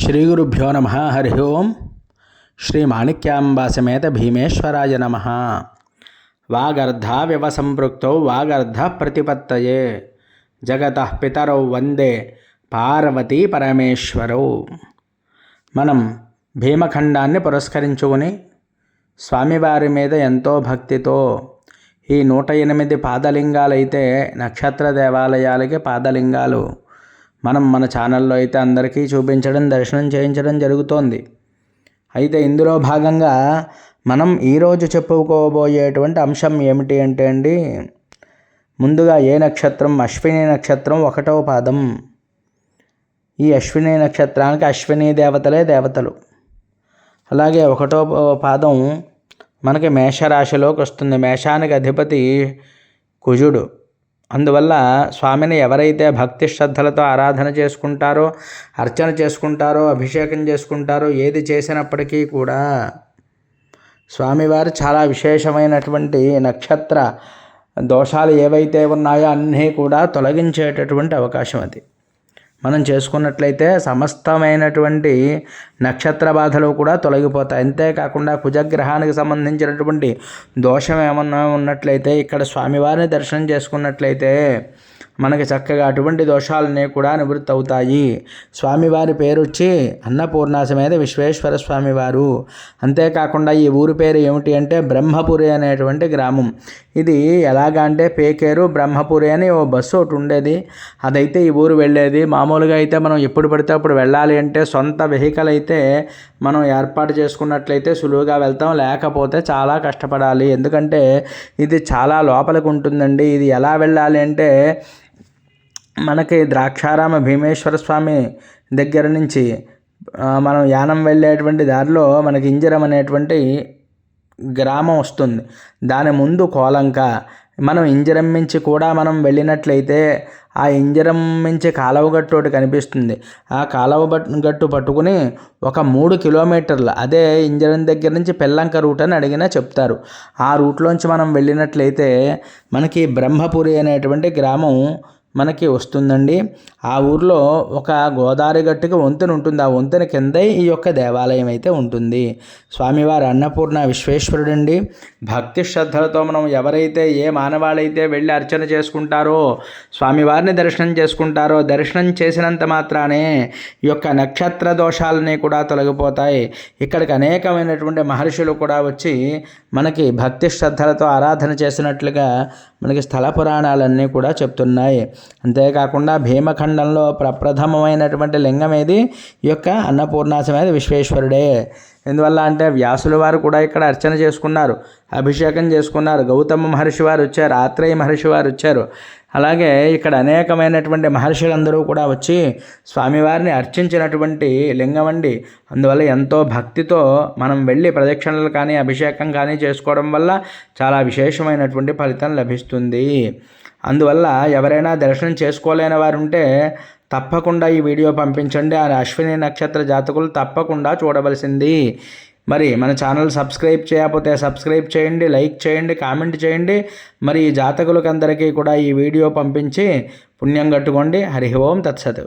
శ్రీ గురుభ్యో నమ. హరి ఓం. శ్రీ మాణిక్యాంబాసమేత భీమేశ్వరాయ నమ. వాగర్ధావివ సంపృక్తౌ వాగర్ధ ప్రతిపత్తయే జగత పితరౌ వందే పార్వతీ పరమేశ్వరౌ. మనం భీమఖండాన్ని పురస్కరించుకుని స్వామివారి మీద ఎంతో భక్తితో ఈ నూట ఎనిమిది పాదలింగాలైతే నక్షత్ర దేవాలయాలకి పాదలింగాలు మనం మన ఛానల్లో అయితే అందరికీ చూపించడం దర్శనం చేయించడం జరుగుతోంది. అయితే ఇందులో భాగంగా మనం ఈరోజు చెప్పుకోబోయేటువంటి అంశం ఏమిటి అంటే అండి ముందుగా ఏ నక్షత్రం అశ్విని నక్షత్రం ఒకటవ పాదం. ఈ అశ్విని నక్షత్రానికి అశ్విని దేవతలే దేవతలు. అలాగే ఒకటో పాదం మనకి మేషరాశిలోకి వస్తుంది. మేషానికి అధిపతి కుజుడు. అందువల్ల స్వామిని ఎవరైతే భక్తి శ్రద్ధలతో ఆరాధన చేసుకుంటారో అర్చన చేసుకుంటారో అభిషేకం చేసుకుంటారో ఏది చేసినప్పటికీ కూడా స్వామివారు చాలా విశేషమైనటువంటి నక్షత్ర దోషాలు ఏవైతే ఉన్నాయో అన్నీ కూడా తొలగించేటటువంటి అవకాశం అది. మనం చేసుకున్నట్లయితే సమస్తమైనటువంటి నక్షత్ర బాధలు కూడా తొలగిపోతాయి. అంతేకాకుండా కుజగ్రహానికి సంబంధించినటువంటి దోషం ఏమన్నా ఉన్నట్లయితే ఇక్కడ స్వామివారిని దర్శనం చేసుకున్నట్లయితే మనకి చక్కగా అటువంటి దోషాలన్నీ కూడా నివృత్తి అవుతాయి స్వామివారి పేరు వచ్చి అన్నపూర్ణ సమేత విశ్వేశ్వర స్వామివారు. అంతేకాకుండా ఈ ఊరి పేరు ఏమిటి అంటే బ్రహ్మపురి అనేటువంటి గ్రామం. ఇది ఎలాగా అంటే పేకేరు బ్రహ్మపురి అని ఓ బస్సు ఒకటి ఉండేది. అదైతే ఈ ఊరు వెళ్ళేది. మామూలుగా అయితే మనం ఎప్పుడు పడితే అప్పుడు వెళ్ళాలి అంటే సొంత వెహికల్ అయితే మనం ఏర్పాటు చేసుకున్నట్లయితే సులువుగా వెళ్తాం. లేకపోతే చాలా కష్టపడాలి. ఎందుకంటే ఇది చాలా లోపలికి ఉంటుందండి. ఇది ఎలా వెళ్ళాలి అంటే మనకి ద్రాక్షారామ భీమేశ్వర స్వామి దగ్గర నుంచి మనం యానం వెళ్ళేటువంటి దారిలో మనకి ఇంజరం అనేటువంటి గ్రామం వస్తుంది. దాని ముందు కోలంక. మనం ఇంజరం మించి కూడా మనం వెళ్ళినట్లయితే ఆ ఇంజరం మించి కాలువ గట్టు ఒకటి కనిపిస్తుంది. ఆ కాలువ గట్టు పట్టుకుని ఒక మూడు కిలోమీటర్లు అదే ఇంజరం దగ్గర నుంచి పెల్లంక రూట్ అని అడిగినా చెప్తారు. ఆ రూట్లోంచి మనం వెళ్ళినట్లయితే మనకి బ్రహ్మపురి అనేటువంటి గ్రామం మనకి వస్తుందండి. ఆ ఊర్లో ఒక గోదావరి గట్టుకు వంతెన ఉంటుంది. ఆ వంతెన కిందే ఈ యొక్క దేవాలయం అయితే ఉంటుంది. స్వామివారు అన్నపూర్ణ విశ్వేశ్వరుడు అండి భక్తి శ్రద్ధలతో మనం ఎవరైతే ఏ మానవాళైతే వెళ్ళి అర్చన చేసుకుంటారో స్వామివారిని దర్శనం చేసుకుంటారో దర్శనం చేసినంత మాత్రానే ఈ యొక్క నక్షత్ర దోషాలని కూడా తొలగిపోతాయి. ఇక్కడికి అనేకమైనటువంటి మహర్షులు కూడా వచ్చి మనకి భక్తి శ్రద్ధలతో ఆరాధన చేసినట్లుగా మనకి స్థల పురాణాలన్నీ కూడా చెప్తున్నాయి. అంతేకాకుండా భీమఖండంలో ప్రప్రథమమైనటువంటి లింగం ఏది? ఈ యొక్క అన్నపూర్ణాశమైన విశ్వేశ్వరుడే. ఎందువల్ల అంటే వ్యాసుల వారు కూడా ఇక్కడ అర్చన చేసుకున్నారు అభిషేకం చేసుకున్నారు. గౌతమ మహర్షి వారు వచ్చారు ఆత్రేయ మహర్షి వారు వచ్చారు. అలాగే ఇక్కడ అనేకమైనటువంటి మహర్షులందరూ కూడా వచ్చి స్వామివారిని అర్చించినటువంటి లింగం అండి. అందువల్ల ఎంతో భక్తితో మనం వెళ్ళి ప్రదక్షిణలు కానీ అభిషేకం కానీ చేసుకోవడం వల్ల చాలా విశేషమైనటువంటి ఫలితం లభిస్తుంది. అందువల్ల ఎవరైనా దర్శనం చేసుకోలేని వారు ఉంటే తప్పకుండా ఈ వీడియో పంపించండి. ఆ అశ్విని నక్షత్ర జాతకులు తప్పకుండా చూడవలసింది. మరి మన ఛానల్ సబ్స్క్రైబ్ చేయకపోతే సబ్స్క్రైబ్ చేయండి లైక్ చేయండి కామెంట్ చేయండి. మరి ఈ జాతకులకందరికీ కూడా ఈ వీడియో పంపించి పుణ్యం కట్టుకోండి. హరి ఓం తత్సత్.